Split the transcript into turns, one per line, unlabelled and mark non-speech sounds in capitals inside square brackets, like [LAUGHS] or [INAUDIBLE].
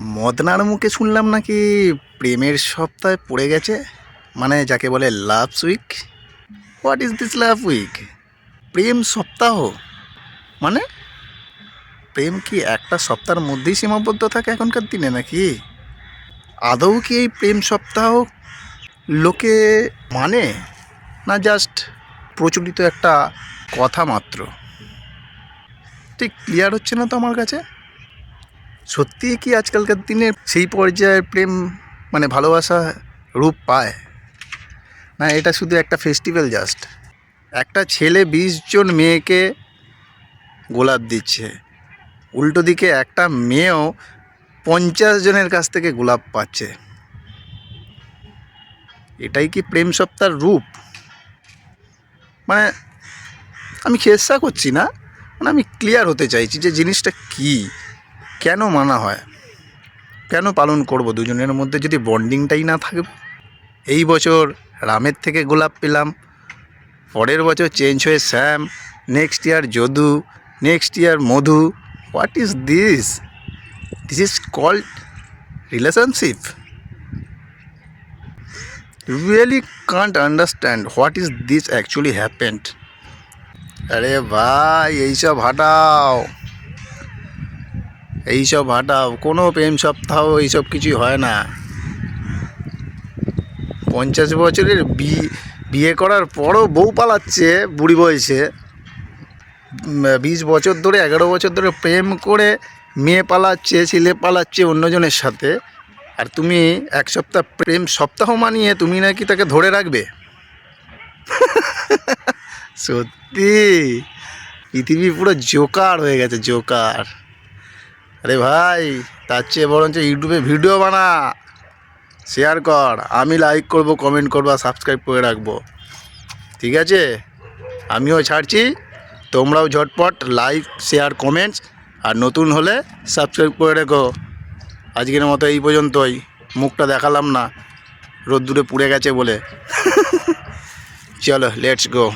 মদনার মুখে শুনলাম নাকি প্রেমের সপ্তাহে পড়ে গেছে? মানে যাকে বলে love week what is this love week প্রেম সপ্তাহ? মানে? প্রেম কি একটা সপ্তাহের মধ্যেই সীমাবদ্ধ থাকে এখনকার দিনে নাকি? আদৌ কি এই প্রেম সপ্তাহ লোকে মানে? না জাস্ট প্রচলিত একটা কথা মাত্র? ঠিক ক্লিয়ার হচ্ছে না তো আমার কাছে? সত্যিই কি আজকালকার দিনে সেই পর্যায়ের প্রেম মানে ভালোবাসা রূপ পায়? না, এটা শুধু একটা ফেস্টিভ্যাল জাস্ট একটা ছেলে বিশ জন মেয়েকে গোলাপ দিচ্ছে। উল্টো দিকে একটা মেয়েও পঞ্চাশ জনের কাছ থেকে গোলাপ পাচ্ছে। এটাই কি প্রেম সপ্তাহের রূপ? মানে আমি খেসা করছি না? মানে আমি ক্লিয়ার হতে চাইছি যে জিনিসটা কী? কেন মানা হয়? কেন পালন করব দুজনের মধ্যে যদি বন্ডিংটাই না থাকে এই বছর রামের থেকে গোলাপ পেলাম, পরের বছর চেঞ্জ হয়ে Shyam next year Jadu next year Madhu. What is this this is called relationship really can't understand what is this actually happened আরে ভাই, এইসব হাটাও। এইসব হাটাও কোনো প্রেম সপ্তাহ, এইসব কিছুই হয় না। পঞ্চাশ বছরের বিয়ে করার পরও বউ পালাচ্ছে বুড়ি বয়সে। বিশ বছর ধরে, এগারো বছর ধরে প্রেম করে মেয়ে পালাচ্ছে, ছেলে পালাচ্ছে অন্যজনের সাথে। আর তুমি এক সপ্তাহ প্রেম সপ্তাহ মানিয়ে তুমি নাকি তাকে ধরে রাখবে? [LAUGHS] সত্যি, পৃথিবী পুরো জোকার হয়ে গেছে, জোকার। আরে ভাই, তার চেয়ে বরঞ্চ ইউটিউবে ভিডিও বানা শেয়ার কর। আমি লাইক করব কমেন্ট করব আর সাবস্ক্রাইব করে রাখব। ঠিক আছে? আমিও ছাড়ছি। তোমরাও ঝটপট লাইক শেয়ার কমেন্টস আর নতুন হলে সাবস্ক্রাইব করে রেখো। আজকের মতো এই পর্যন্তই। মুখটা দেখালাম না। রোদ্দুরে পুড়ে গেছে বলে। [LAUGHS] চলো লেটস গো